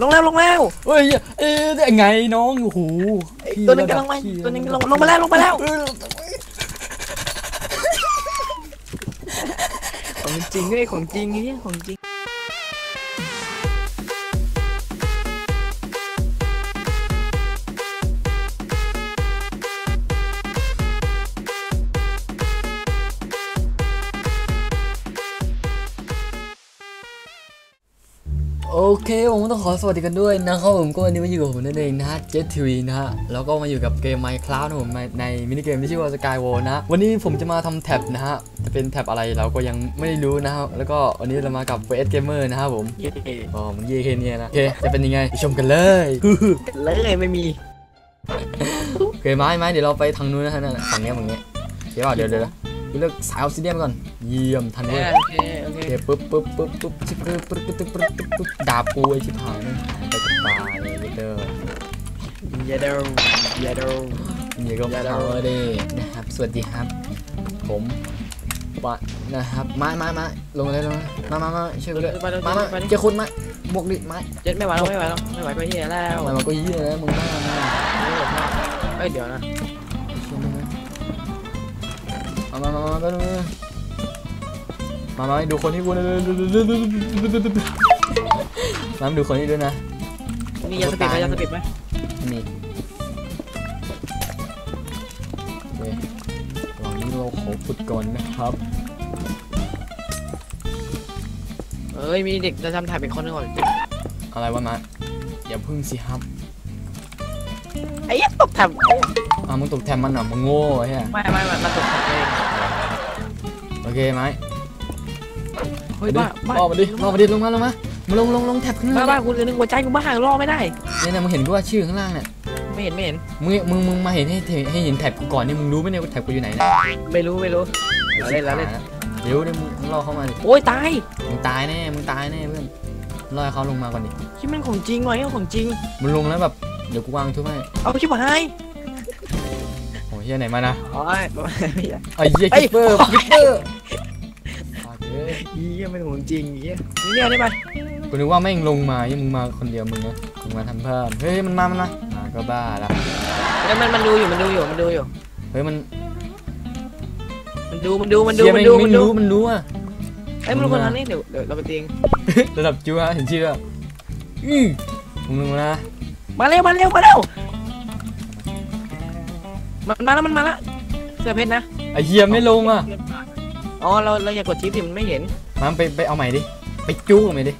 ลงแล้วลงแล้วเฮ้ยเอ้ยได้ไงน้องโอ้โหพี่ตัวนึงกำลังมาพี่ตัวนึงลงลงมาแล้วลงมาแล้วเออของจริงเฮ้ยของจริงนี่ของจริง โอเคผมต้องขอสวัสดีกันด้วยนะครับผมก็วันนี้มาอยู่กับผมนั่นเองนะฮะเจ t ทีวีนะฮะแล้วก็มาอยู่กับเกม Minecraft นะผมในในมินิเกมที่ชื่อว่า Sky World นะฮะวันนี้ผมจะมาทำแท็บนะฮะจะเป็นแท็บอะไรเราก็ยังไม่ได้รู้นะครับแล้วก็วันนี้เรามากับ VS Gamer นะครับผมเย้อ๋อมันเย่แค่เนี้ยนะโอเคจะเป็นยังไงไปชมกันเลยเลยไม่มีโอเคไม้ไม้เดี๋ยวเราไปทางนู้นนะฮะนั่นน่ะฝั่งเนี้ยฝั่งเนี้ยเดี๋ยวก่อนเดี๋ยวเดี๋ยวเดี๋ยว กูเลือกสายออฟซิเดียนก่อน เยี่ยมทันโอด้วยเคโอเคโอเคปึ๊บปึ๊บปึ๊บปึ๊บชิบปึ๊บปึ๊บปึ๊บปึ๊บปึ๊บปึ๊บปึ๊บดาบกูไอ้ชิบหายนะหายไปกับตาเลยเด้อเยเดอเยเดอนี่ก็พาวเวอร์เดย์นะครับ สวัสดีครับ ผมวะนะครับไม้ไม้ไม้ลงเลยลงเลยมามามาช่วยกูด้วยมามาเจ้าคุณมาบวกดิไม้เจ็ดไม่ไหวแล้วไม่ไหวแล้วไม่ไหวก็เฮียแล้วมามาก็ยี่เลยมึงมามาเอ้ยเดี๋ยวนะ มามามามามามามาดูคนที่กูนะมาดูคนนี้ด้วยนะมียาสติดไหมยาสติดไหมนี่โอเคตอนนี้เราขอฝึกก่อนนะครับเอ้ยมีเด็กจะทำถ่ายเป็นคนนึงก่อนอะไรวะมาอย่าพึ่งสิครับ ไอ้ยักษ์ตกแถบอะมึงตกแทมมันเหรอมึงโง่ไอ้เหี้ยไม่ไม่ไม่มันตกแถบเองโอเคไหมเฮ้ยบ้าบ้าล่อมาดิล่อมาดิลงมาลงมามาลงลงลงแท็บข้างบ้าล่างบ้ากูนึกหัวใจกูบ้าล่อไม่ได้เนี่ยนะมึงเห็นกูว่าชื่อข้างล่างเนี่ยไม่เห็นไม่เห็นมึงมึงมึงมาเห็นให้เห็นให้เห็นแท็บกูก่อนนี่มึงรู้ไหมเนี่ยว่าแท็บกูอยู่ไหนเนี่ยไม่รู้ไม่รู้เอาเล่นเอาเล่นเดี๋ยวเดี๋ยวมึงมึงล่อเข้ามาดิโอ้ยตายมึงตายแน่มึงตายแน่เพื่อนล่อให้เขาลงมาก่อนดิที่มันของจริงวะเนี่ยของจริงมึงลงแล้วแบบเดี๋ยวกูวางทุบให้เอาชิบหายโอ้ยเฮียไหนมานะอ๋อไม่ใช่ไอ้เหี้ยเอ้คิยปเปอร์คิปเปอร์เอ้ยเหี้ยมันของจริงเหี้ยนี่เนี่ยได้ไหมกูนึกว่าแม่งลงมายังมึงมาคนเดียวมึงนะมึงมาทำเพิ่มเฮ้ยมันมามันมามาก็บ้าละแล้วมันมันดูอยู่มันดูอยู่มันดูอยู่เฮ้ยมัน มันดูมันดูมันดูเชี่ยมันแงดูไม่มันดูรู้มันรู้อะเอ้ยมันดูคนนั้นนี่เดี๋ยวเดี๋ยวเราไปตีเองระดับจูฮะเห็นชื่ออะอือมึงลงมานะ มาเร็วมาเร็วมาเร็วมันมาแล้วมันมาแล้วเสื้อเพชรนะไอ้เหี้ยไม่ลงอะอ๋อเราเราอย่ากดชิปดิมันไม่เห็นมาไปไปเอาใหม่ดิไปจู้กับใหม่ดิ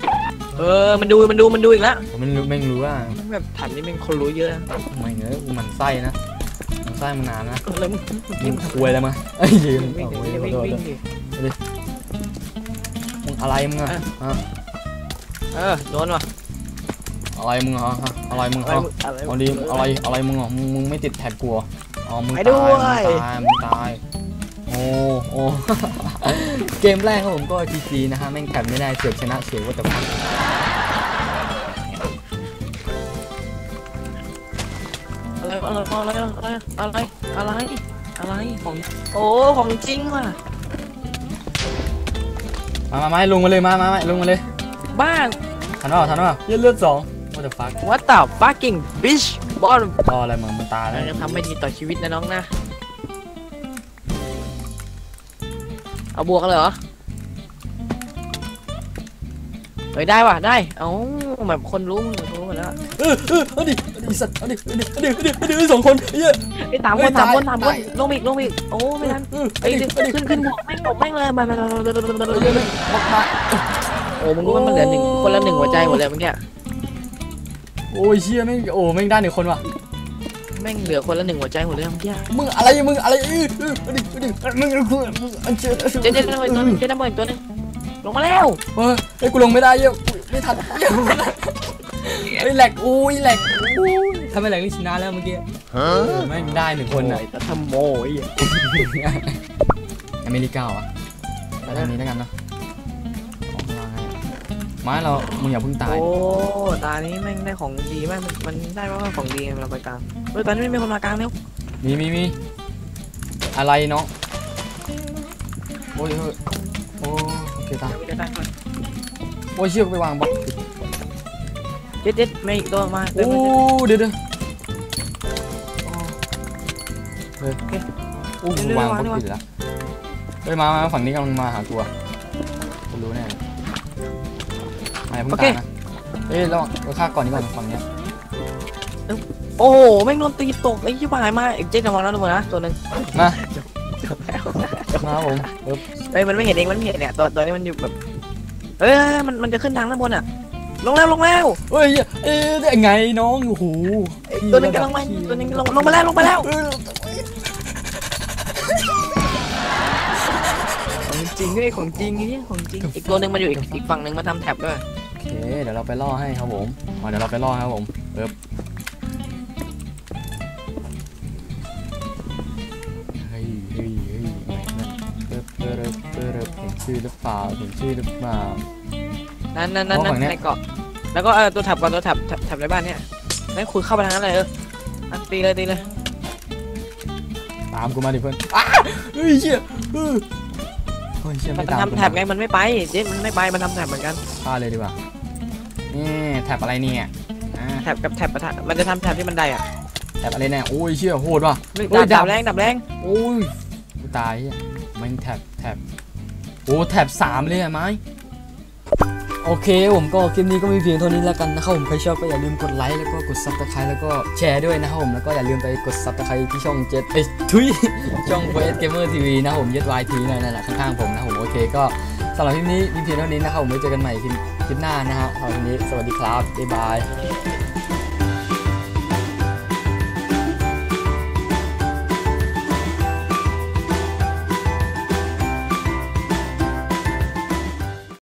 เออมันดูมันดูมันดูอีกแล้วผมมันรู้แม่งรู้ว่ามันแบบถันนี่เป็นคนรู้เยอะนะทำไมเงี้ยกูหมันไส้นะหมันไส้มานานนะเออแล้วมึงมึงควยอะไรมาไอ้เหี้ยมึงวิ่งเอาวิ่งเว้ยวิ่งขอโทษวิ่งมึงอะไรมึงอะอะเออโดนว่ะ อะไรมึงอะฮะอะไรมึงอะไรอะมึงอะไรเอาดีอะไรอะไรมึงอะมึงมึงไม่ติดแท็กกูเหรออ๋อมึงไปตายด้มึวงย ตายมึงตายโอ้โอ้ เกมแรกครับผมก็ทีซีนะฮะแม่งแข่งไม่ได้เสือกชนะเสือกว่าแต่พักอะไรอะไรอะไรอะไรอะไรอะไรอะไรของโอ้ของจริงว่ะมามามาให้ลงมาเลยมามามาลงมาเลยบ้านทันป่ะทันป่ะเลือดเลือดสอง ว่าแต่ฟัก what the fucking bitch บอลรออะไรมึงมันตายแล้วจะทำไม่ดีต่อชีวิตนะน้องนะ เอาบวกกันเลยเหรอ เฮ้ยได้ว่ะได้ เอาแบบคนรู้มึงรู้หมดแล้วเออเออเอาดิเอาดิสัตว์เอาดิเอาดิเอาดิเอาดิเอาดิเอาดิสองคนเฮ้ยไอ้สามเฮ้คยนสามคนตายสามคนตายลงอีกลงอีกโอ้ไม่ทันเออไอ้เอาดิยเอาดิขึ้นขึ้นบวกแม่งตกแม่งเลยมามามามามามาเอาดิเอาดิบักมาโอ้มึงรู้ว่ามันเหลือหนึ่งคนละหนึ่งหัวใจหมดเลยเมื่อกี้ โอ้ยเชี่ยแม่งโอ้แม่งได้หนึ่งคนว่ะแม่งเหลือคนละหนึ่งหัวใจหมดเลยเมื่อกี้มึงอะไรมึงอะไรเออเออเอาดิเอาดิมึงมึงมึงอันเชิญเจ๊เจ๊ได้ตัวหนึงเจ๊ได้ตัวหนึงลงมาแล้วเฮ้ยไอ้กูลงไม่ได้เยอะไม่ทันเยอะเฮ้ยแหลกอุ้ยแหลกอุ้ยทำไมแหลกนี่ชนะแล้วเมื่อกี้แม่งได้หนึ่งคนอะแต่ทำโมยอเมริกาอะไปทางนี้แล้วกันเนาะ ไม้เรามึงอย่าเพิ่งตายโอ้ตานี้แม่งได้ของดีมากมันมันได้มากของดีไงเราไปกลางเฮ้ยตอนนี้ไม่มีคนมากลางแล้วมีมีมีอะไรเนาะโอ้ยเฮ้ยโอ้โอเคตายเดี๋ยวได้ก่อนโอ้ยเชือกไปวางบล็อกเจ็ดเจ็ดไม่อีกตัวมาเดินโอ้มาเดินเดี๋ยวเดี๋ยวเฮ้ยโอเคโอ้เดี๋ยวๆวางวางบนดีกว่าปิดแล้วเฮ้ยมามาฝั่งนี้กำลังมาหาตัว มาอย่าเพิ่งตามนะเอ้ยเราเราฆ่าก่อนดีกว่าฝั่งเนี้ยโอ้โหแม่งโดนตีตกไอ้ยี่ปายมากไอ้เจ๊ระวังนะทุกคนนะตัวหนึ่งมามาครับผมเออเอ้ยมันไม่เห็นเองมันไม่เห็นเนี่ยตัวตัวนี้มันอยู่แบบเอ้ยมันมันจะขึ้นทางด้านบนอะ ลงแล้วลงแล้วเฮ้ยเอ้ยได้ไงน้องโอ้โหไอ้ตัวนึงกำลังมาตัวนึงลงลงมาแล้วลงมาแล้วเออของจริงด้วยของจริงนี่ของจริงอีกตัวหนึ่งมันอยู่อีกอีกฝั่งหนึ่งมาทำแท็บด้วยโอ เค เดี๋ยวเราไปล่อให้ครับผมมาเดี๋ยวเราไปล่อครับผมเอิบเฮ้ยเฮ้ยเฮ้ยนั่นเอิบเอิบเอิบเอิบเห็นชื่อหรือเปล่าเห็นชื่อหรือเปล่า นั่นนั่นนั่นนั่นในเกาะ แล้วก็เออตัวแท็บก่อนตัวแท็บแท็บในบ้านเนี่ยไม่คุยเข้าไปทางนั้นเลยเออตีเลยตีเลย ตามกูมาดิเพื่อนอ้าเฮ้ยเชี่ยเออเฮ้ยเชี่ยมันทำแท็บไงมันไม่ไปเจ๊มันไม่ไปมันทำแท็บเหมือนกันฆ่าเลยดีกว่า นี่แท็บอะไรเนี่ยอ่าแท็บกับแท็บปะทะมันจะทำแท็บที่มันได้อะแท็บอะไรเนี่ยโอ้ยเชี่ยโหดว่ะโอ้ดัยบดัดับบแรงดับแรงโอ้ยกูตายเหี้ยแมันแท็บแท็บโอ้แท็บสามเลยอะไม้โอเคผมก็คลิปนี้ก็มีเพียงเท่านี้แล้วกันนะครับผมใครชอบก็อย่าลืมกดไลค์แล้วก็กดซับสไครต์แล้วก็แชร์ด้วยนะครับผมแล้วก็อย่าลืมไปกดซับสไครต์ที่ช่องเจ็ดเอ้ยทุยช่อง VS Gamer TV นะครับผมเย็ดวายทีนั่นแหละข้างๆผมนะครับผมโอเคก็สำหรับคลิปนี้มีเพียงเท่านี้นะครับผมไว้เจอกันใหม่คลิป คลิปหน้านะฮะสำหรับคลิปนี้สวัสดีครับบ๊ายบาย